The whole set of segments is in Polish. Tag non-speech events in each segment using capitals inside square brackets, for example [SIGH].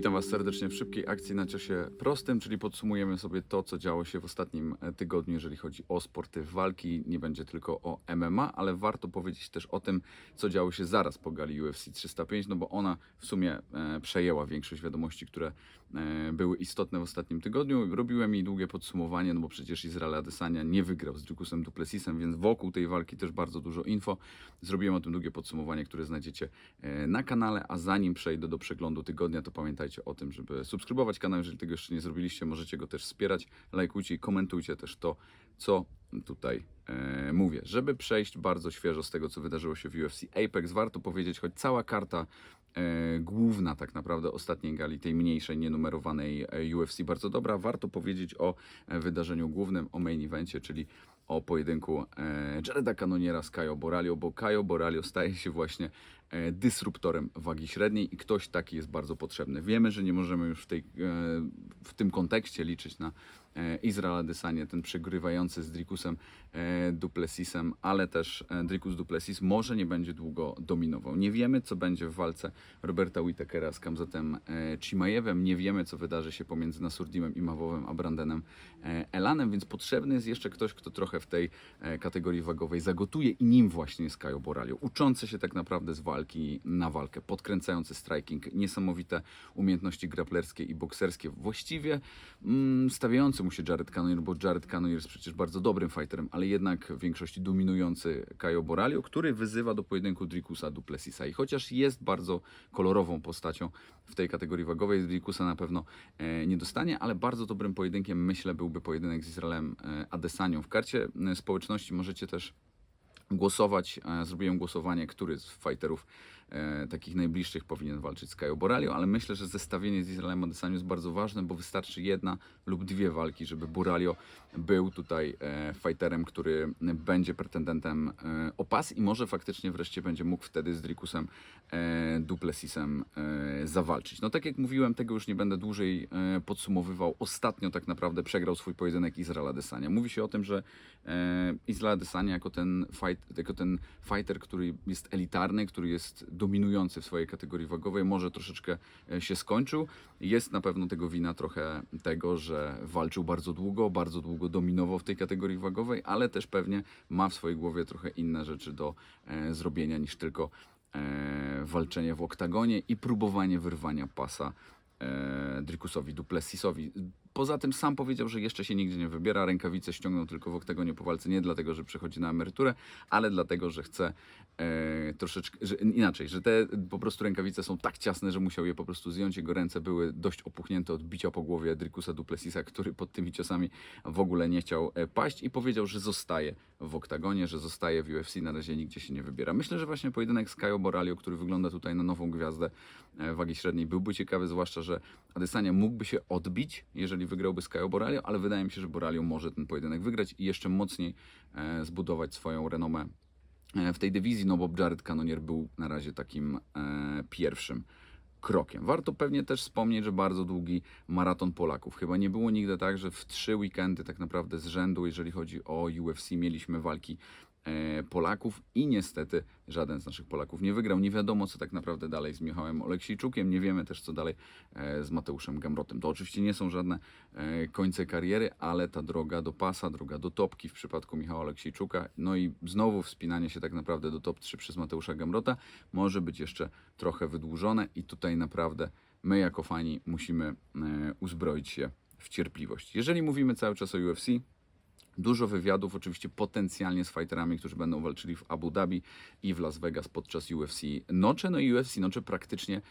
Witam Was serdecznie w szybkiej akcji na ciosie prostym, czyli podsumujemy sobie to, co działo się w ostatnim e, tygodniu, jeżeli chodzi o sporty walki. Nie będzie tylko o MMA, ale warto powiedzieć też o tym, co działo się zaraz po gali UFC 305, no bo ona w sumie e, przejęła większość wiadomości, które były istotne w ostatnim tygodniu. Robiłem jej długie podsumowanie, no bo przecież Izrael Adesanya nie wygrał z Dricusem Duplessisem, więc wokół tej walki też bardzo dużo info. Zrobiłem o tym długie podsumowanie, które znajdziecie e, na kanale, a zanim przejdę do przeglądu tygodnia, to pamiętajcie o tym, żeby subskrybować kanał, jeżeli tego jeszcze nie zrobiliście, możecie go też wspierać, lajkujcie i komentujcie też to, co tutaj e, mówię. Żeby przejść bardzo świeżo z tego, co wydarzyło się w UFC Apex, warto powiedzieć, choć cała karta e, główna tak naprawdę ostatniej gali, tej mniejszej, nienumerowanej e, UFC bardzo dobra, warto powiedzieć o e, wydarzeniu głównym, o main evencie, czyli o pojedynku e, Jareda Cannoniera z Kajo Boralio, bo Kajo Boralio staje się właśnie e, dysruptorem wagi średniej i ktoś taki jest bardzo potrzebny. Wiemy, że nie możemy już w, tej, e, w tym kontekście liczyć na e, Izrael Adesanya, ten przegrywający z Dricusem e, Duplessisem, ale też e, Dricus Duplessis może nie będzie długo dominował. Nie wiemy, co będzie w walce Roberta Whitakera z Kamzatem e, Chimajewem, nie wiemy, co wydarzy się pomiędzy Nasurdimem i Mawowem, a Brandenem e, Elanem, więc potrzebny jest jeszcze ktoś, kto trochę w tej e, kategorii wagowej zagotuje i nim właśnie jest Kajo Boralio. Uczący się tak naprawdę z walki na walkę, podkręcający striking, niesamowite umiejętności grapplerskie i bokserskie, właściwie mm, stawiający mu się Jared Cannonier, bo Jared Cannonier jest przecież bardzo dobrym fighterem, ale jednak w większości dominujący Kajo Boralio, który wyzywa do pojedynku Drikusa Duplessisa. I chociaż jest bardzo kolorową postacią w tej kategorii wagowej, Drikusa na pewno e, nie dostanie, ale bardzo dobrym pojedynkiem myślę byłby pojedynek z Izraelem e, Adesanią. W karcie e, społeczności możecie też głosować. E, Zrobiłem głosowanie, który z fighterów e, takich najbliższych powinien walczyć z Kajo Boralio, ale myślę, że zestawienie z Izraelem Adesanią jest bardzo ważne, bo wystarczy jedna lub dwie walki, żeby Boralio był tutaj e, fighterem, który będzie pretendentem e, o pas i może faktycznie wreszcie będzie mógł wtedy z Dricusem e, Duplessisem e, zawalczyć. No tak jak mówiłem, tego już nie będę dłużej e, podsumowywał. Ostatnio tak naprawdę przegrał swój pojedynek Izrael Adesanya. Mówi się o tym, że e, Izrael Adesanya jako ten, fight, jako ten fighter, który jest elitarny, który jest dominujący w swojej kategorii wagowej, może troszeczkę e, się skończył. Jest na pewno tego wina trochę tego, że walczył bardzo długo, bardzo długo dominował w tej kategorii wagowej, ale też pewnie ma w swojej głowie trochę inne rzeczy do e, zrobienia niż tylko e, walczenie w oktagonie i próbowanie wyrwania pasa Drikusowi Duplessisowi. Poza tym sam powiedział, że jeszcze się nigdzie nie wybiera. Rękawice ściągnął tylko w oktagonie po walce, nie dlatego, że przechodzi na emeryturę, ale dlatego, że chce e, troszeczkę, że, inaczej, że te po prostu rękawice są tak ciasne, że musiał je po prostu zdjąć. Jego ręce były dość opuchnięte od bicia po głowie Drikusa Duplessisa, który pod tymi ciosami w ogóle nie chciał e, paść i powiedział, że zostaje w oktagonie, że zostaje w UFC, na razie nigdzie się nie wybiera. Myślę, że właśnie pojedynek z Kajo Boralio, który wygląda tutaj na nową gwiazdę e, wagi średniej, byłby ciekawy, zwłaszcza, że Adesanya mógłby się odbić, jeżeli wygrałby z Kajo Boralio, ale wydaje mi się, że Boralio może ten pojedynek wygrać i jeszcze mocniej e, zbudować swoją renomę e, w tej dywizji, no bo Jared Cannonier był na razie takim e, pierwszym krokiem. Warto pewnie też wspomnieć, że bardzo długi maraton Polaków. Chyba nie było nigdy tak, że w trzy weekendy tak naprawdę z rzędu, jeżeli chodzi o UFC, mieliśmy walki Polaków i niestety żaden z naszych Polaków nie wygrał. Nie wiadomo, co tak naprawdę dalej z Michałem Oleksiejczukiem, nie wiemy też, co dalej e, z Mateuszem Gamrotem. To oczywiście nie są żadne e, końce kariery, ale ta droga do pasa, droga do topki w przypadku Michała Oleksiejczuka, no i znowu wspinanie się tak naprawdę do top 3 przez Mateusza Gamrota może być jeszcze trochę wydłużone i tutaj naprawdę my jako fani musimy e, uzbroić się w cierpliwość. Jeżeli mówimy cały czas o UFC, Dużo wywiadów, oczywiście potencjalnie z fighterami, którzy będą walczyli w Abu Dhabi i w Las Vegas podczas UFC Nocze. No i UFC Nocze praktycznie,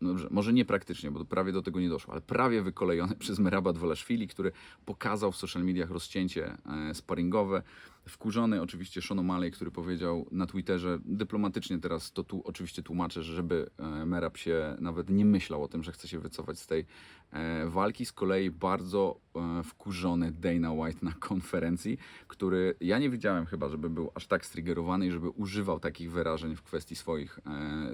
no dobrze, może nie praktycznie, bo prawie do tego nie doszło, ale prawie wykolejone [LAUGHS] przez Merabat Wolaszwili, który pokazał w social mediach rozcięcie e, sparingowe. Wkurzony oczywiście Sean O'Malley, który powiedział na Twitterze, dyplomatycznie teraz to tu oczywiście tłumaczę, że żeby e, Merab się nawet nie myślał o tym, że chce się wycofać z tej e, walki. Z kolei bardzo e, wkurzony Dana White na konferencji, który ja nie widziałem chyba, żeby był aż tak striggerowany i żeby używał takich wyrażeń w kwestii swoich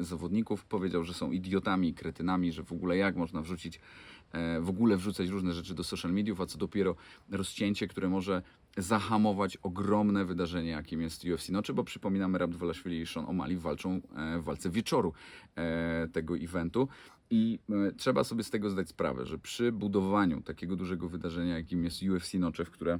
zawodników. Powiedział, że są idiotami kretynami, że w ogóle jak można wrzucić, w ogóle wrzucać różne rzeczy do social mediów, a co dopiero rozcięcie, które może zahamować ogromne wydarzenie, jakim jest UFC Noczy, bo przypominamy, Rab Dwalashvili i Sean O'Malley walczą e, w walce wieczoru e, tego eventu. I e, trzeba sobie z tego zdać sprawę, że przy budowaniu takiego dużego wydarzenia, jakim jest UFC Nocze, w które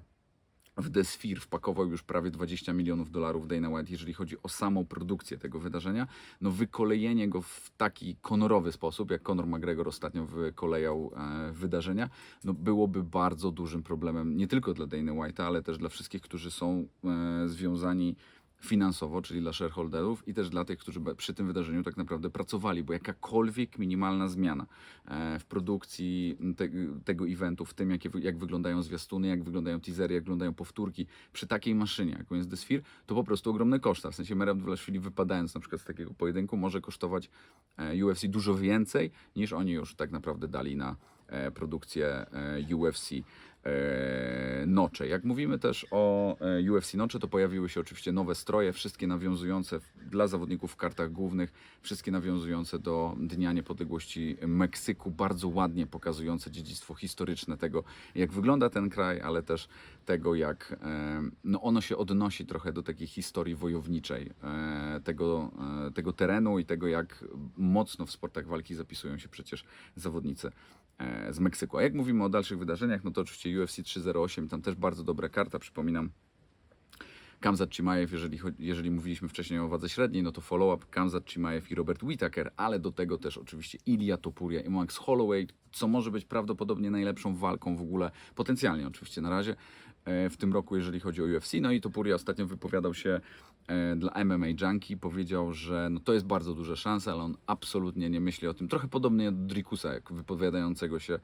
w The Sphere wpakował już prawie 20 milionów dolarów Dana White, jeżeli chodzi o samą produkcję tego wydarzenia. No wykolejenie go w taki honorowy sposób, jak Conor McGregor ostatnio wykolejał e, wydarzenia, no byłoby bardzo dużym problemem nie tylko dla Dana White'a, ale też dla wszystkich, którzy są e, związani finansowo, czyli dla shareholderów i też dla tych, którzy przy tym wydarzeniu tak naprawdę pracowali, bo jakakolwiek minimalna zmiana e, w produkcji te, tego eventu, w tym wy- jak wyglądają zwiastuny, jak wyglądają teasery, jak wyglądają powtórki przy takiej maszynie, jaką jest The Sphere, to po prostu ogromne koszta. W sensie Merab Dvalishvili wypadając na przykład z takiego pojedynku może kosztować e, UFC dużo więcej niż oni już tak naprawdę dali na e, produkcję UFC Nocze. Jak mówimy też o e, UFC Nocze, to pojawiły się oczywiście nowe stroje, wszystkie nawiązujące dla zawodników w kartach głównych, wszystkie nawiązujące do Dnia Niepodległości Meksyku, bardzo ładnie pokazujące dziedzictwo historyczne tego, jak wygląda ten kraj, ale też tego, jak e, no ono się odnosi trochę do takiej historii wojowniczej e, tego, e, tego terenu i tego, jak mocno w sportach walki zapisują się przecież zawodnicy e, z Meksyku. A jak mówimy o dalszych wydarzeniach, no to oczywiście UFC 308, tam też bardzo dobra karta, przypominam. Kamzat Chimaev, jeżeli, jeżeli mówiliśmy wcześniej o wadze średniej, no to follow-up Kamzat Chimaev i Robert Whittaker, ale do tego też oczywiście Ilia Topuria i Max Holloway, co może być prawdopodobnie najlepszą walką w ogóle, potencjalnie oczywiście na razie, e, w tym roku, jeżeli chodzi o UFC. No i Topuria ostatnio wypowiadał się e, dla MMA Junkie, powiedział, że no to jest bardzo duża szansa, ale on absolutnie nie myśli o tym. Trochę podobnie do Drikusa, jak wypowiadającego się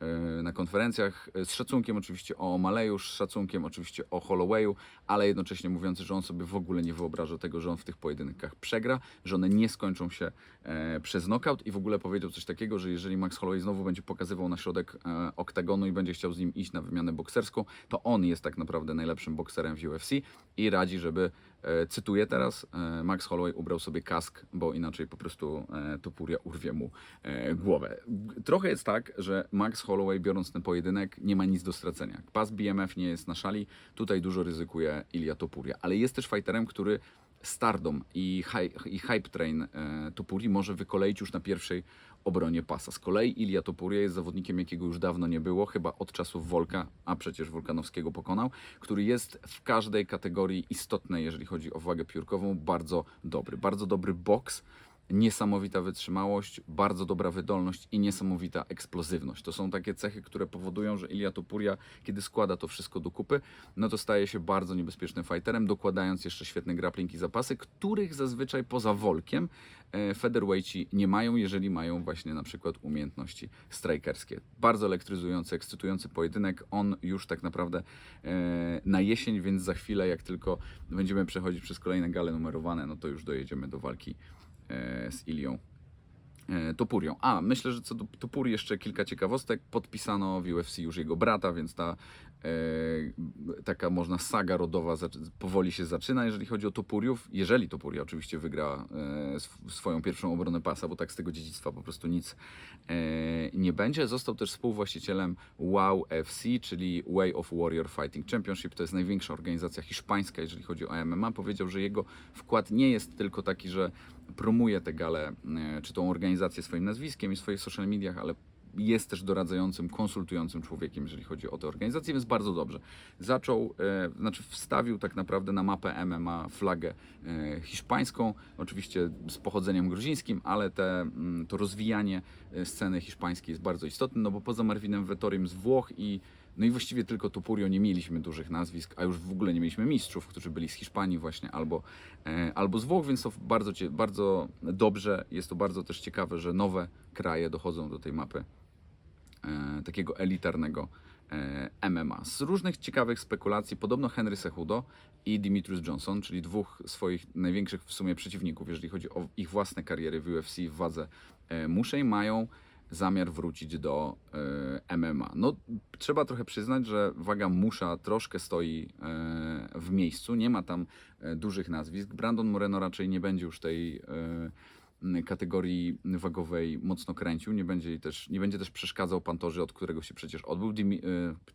e, na konferencjach, e, z szacunkiem oczywiście o Maleju, z szacunkiem oczywiście o Hollowayu, ale jednocześnie mówiący, że on sobie w ogóle nie wyobraża tego, że on w tych pojedynkach przegra, że one nie skończą się e, przez knockout i w ogóle powiedział coś takiego, że jeżeli Max Holloway znowu będzie pokazywał na środek e, oktagonu i będzie chciał z nim iść na wymianę bokserską, to on jest tak naprawdę najlepszym bokserem w UFC i radzi, żeby E, cytuję teraz, e, Max Holloway ubrał sobie kask, bo inaczej po prostu e, Topuria urwie mu e, głowę. Trochę jest tak, że Max Holloway biorąc ten pojedynek nie ma nic do stracenia. Pas BMF nie jest na szali, tutaj dużo ryzykuje Ilia Topuria, ale jest też fighterem, który Stardom i, hy- i Hype Train e, Topuri może wykoleić już na pierwszej obronie pasa. Z kolei Ilia Topuria jest zawodnikiem, jakiego już dawno nie było, chyba od czasów Wolka, a przecież Wolkanowskiego pokonał, który jest w każdej kategorii istotnej, jeżeli chodzi o wagę piórkową, bardzo dobry. Bardzo dobry boks, niesamowita wytrzymałość, bardzo dobra wydolność i niesamowita eksplozywność. To są takie cechy, które powodują, że Ilia Topuria, kiedy składa to wszystko do kupy, no to staje się bardzo niebezpiecznym fighterem, dokładając jeszcze świetne grappling i zapasy, których zazwyczaj poza Wolkiem e, featherweighti nie mają, jeżeli mają właśnie na przykład umiejętności strikerskie. Bardzo elektryzujący, ekscytujący pojedynek. On już tak naprawdę e, na jesień, więc za chwilę, jak tylko będziemy przechodzić przez kolejne gale numerowane, no to już dojedziemy do walki z Ilią e, Topurią. A, myślę, że co do Topuri jeszcze kilka ciekawostek. Podpisano w UFC już jego brata, więc ta e, taka można saga rodowa powoli się zaczyna, jeżeli chodzi o Topuriów. Jeżeli Topuria oczywiście wygra e, sw- swoją pierwszą obronę pasa, bo tak z tego dziedzictwa po prostu nic e, nie będzie. Został też współwłaścicielem WOW FC, czyli Way of Warrior Fighting Championship. To jest największa organizacja hiszpańska, jeżeli chodzi o MMA. Powiedział, że jego wkład nie jest tylko taki, że promuje tę galę, e, czy tą organizację swoim nazwiskiem i swoich social mediach, ale jest też doradzającym, konsultującym człowiekiem, jeżeli chodzi o tę organizację, więc bardzo dobrze. Zaczął, e, znaczy wstawił tak naprawdę na mapę MMA flagę e, hiszpańską, oczywiście z pochodzeniem gruzińskim, ale te, mm, to rozwijanie e, sceny hiszpańskiej jest bardzo istotne, no bo poza Marvinem Vettoriem z Włoch i no i właściwie tylko Topurio nie mieliśmy dużych nazwisk, a już w ogóle nie mieliśmy mistrzów, którzy byli z Hiszpanii właśnie albo, e, albo z Włoch, więc to bardzo, bardzo dobrze. Jest to bardzo też ciekawe, że nowe kraje dochodzą do tej mapy takiego elitarnego e, MMA. Z różnych ciekawych spekulacji, podobno Henry Cejudo i Dimitrius Johnson, czyli dwóch swoich największych w sumie przeciwników, jeżeli chodzi o ich własne kariery w UFC w wadze e, muszej, mają zamiar wrócić do e, MMA. No, trzeba trochę przyznać, że waga musza troszkę stoi e, w miejscu, nie ma tam e, dużych nazwisk. Brandon Moreno raczej nie będzie już tej, e, kategorii wagowej mocno kręcił, nie będzie, też, nie będzie też przeszkadzał Pantorze, od którego się przecież odbył. Dimi, e,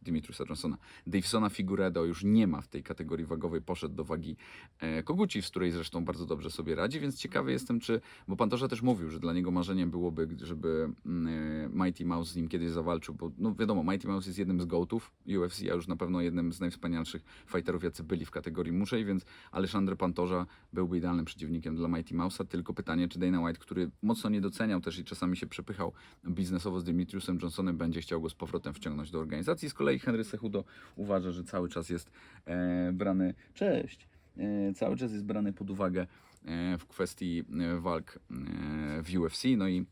Dimitriusa Johnsona. Davesona Figueredo już nie ma w tej kategorii wagowej, poszedł do wagi e, Koguci, z której zresztą bardzo dobrze sobie radzi, więc ciekawy jestem, czy, bo Pantorze też mówił, że dla niego marzeniem byłoby, żeby mm, e, Mighty Mouse z nim kiedyś zawalczył, bo no wiadomo, Mighty Mouse jest jednym z gołtów UFC, a już na pewno jednym z najwspanialszych fighterów, jacy byli w kategorii muszej, więc Alexandre Pantorza byłby idealnym przeciwnikiem dla Mighty Mouse'a, tylko pytanie, czy Dana White, który mocno nie doceniał też i czasami się przepychał biznesowo z Dimitriusem Johnsonem, będzie chciał go z powrotem wciągnąć do organizacji. Z kolei Henry Cejudo uważa, że cały czas jest e, brany, cześć, e, cały czas jest brany pod uwagę e, w kwestii e, walk e, w UFC, no i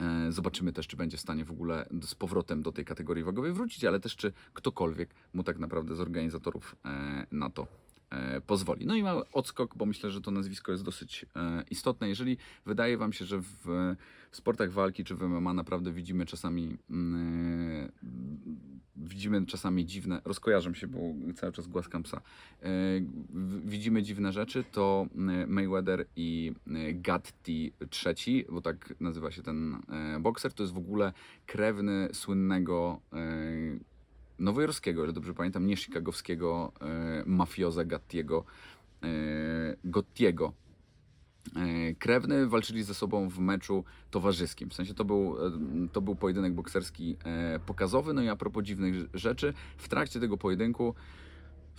E, Zobaczymy też, czy będzie w stanie w ogóle z powrotem do tej kategorii wagowej wrócić, ale też czy ktokolwiek mu tak naprawdę z organizatorów e, na to pozwoli. No i mały odskok, bo myślę, że to nazwisko jest dosyć e, istotne. Jeżeli wydaje Wam się, że w, sportach walki czy w MMA naprawdę widzimy czasami mm, e, widzimy czasami dziwne, rozkojarzam się, bo cały czas głaskam psa, e, widzimy dziwne rzeczy, to e, Mayweather i e, Gatti trzeci, bo tak nazywa się ten e, bokser, to jest w ogóle krewny słynnego e, nowojorskiego, ile dobrze pamiętam, nie chicagowskiego e, mafioza Gattiego, e, Gottiego. E, Krewny walczyli ze sobą w meczu towarzyskim. W sensie to był, e, to był pojedynek bokserski e, pokazowy. No i a propos dziwnych rzeczy, w trakcie tego pojedynku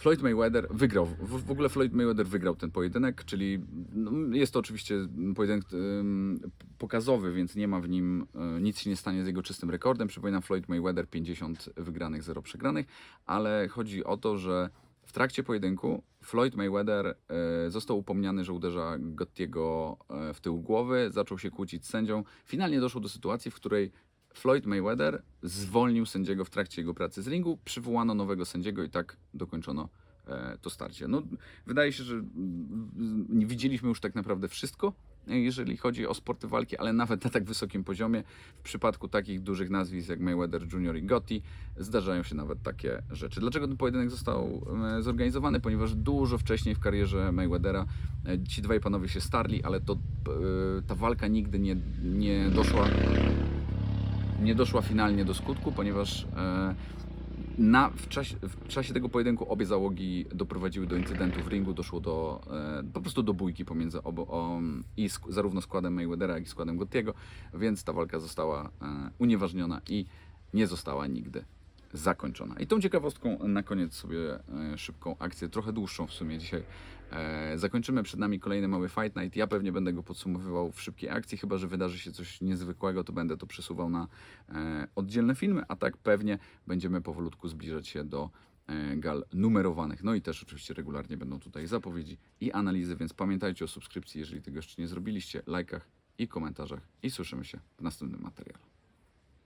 Floyd Mayweather wygrał. W, w ogóle Floyd Mayweather wygrał ten pojedynek, czyli no, jest to oczywiście pojedynek pokazowy, więc nie ma w nim, y, nic się nie stanie z jego czystym rekordem. Przypominam, Floyd Mayweather 50 wygranych, 0 przegranych, ale chodzi o to, że w trakcie pojedynku Floyd Mayweather e, został upomniany, że uderza Gottiego e, w tył głowy, zaczął się kłócić z sędzią. Finalnie doszło do sytuacji, w której Floyd Mayweather zwolnił sędziego w trakcie jego pracy z ringu, przywołano nowego sędziego i tak dokończono e, to starcie. No, wydaje się, że mm, widzieliśmy już tak naprawdę wszystko, e, jeżeli chodzi o sporty walki, ale nawet na tak wysokim poziomie, w przypadku takich dużych nazwisk jak Mayweather Jr. i Gotti, zdarzają się nawet takie rzeczy. Dlaczego ten pojedynek został e, zorganizowany? Ponieważ dużo wcześniej w karierze Mayweathera ci dwaj panowie się starli, ale to, ta walka nigdy nie, nie doszła nie doszła finalnie do skutku, ponieważ e, na, w, czasie, w czasie tego pojedynku obie załogi doprowadziły do incydentu w ringu, doszło do e, po prostu do bójki pomiędzy obo, o, i sk- zarówno składem Mayweathera, jak i składem Gottiego, więc ta walka została e, unieważniona i nie została nigdy zakończona. I tą ciekawostką na koniec sobie e, szybką akcję, trochę dłuższą w sumie dzisiaj e, zakończymy. Przed nami kolejny mały Fight Night. Ja pewnie będę go podsumowywał w szybkiej akcji, chyba że wydarzy się coś niezwykłego, to będę to przesuwał na e, oddzielne filmy, a tak pewnie będziemy powolutku zbliżać się do gal numerowanych. No i też oczywiście regularnie będą tutaj zapowiedzi i analizy, więc pamiętajcie o subskrypcji, jeżeli tego jeszcze nie zrobiliście, lajkach i komentarzach i słyszymy się w następnym materiale.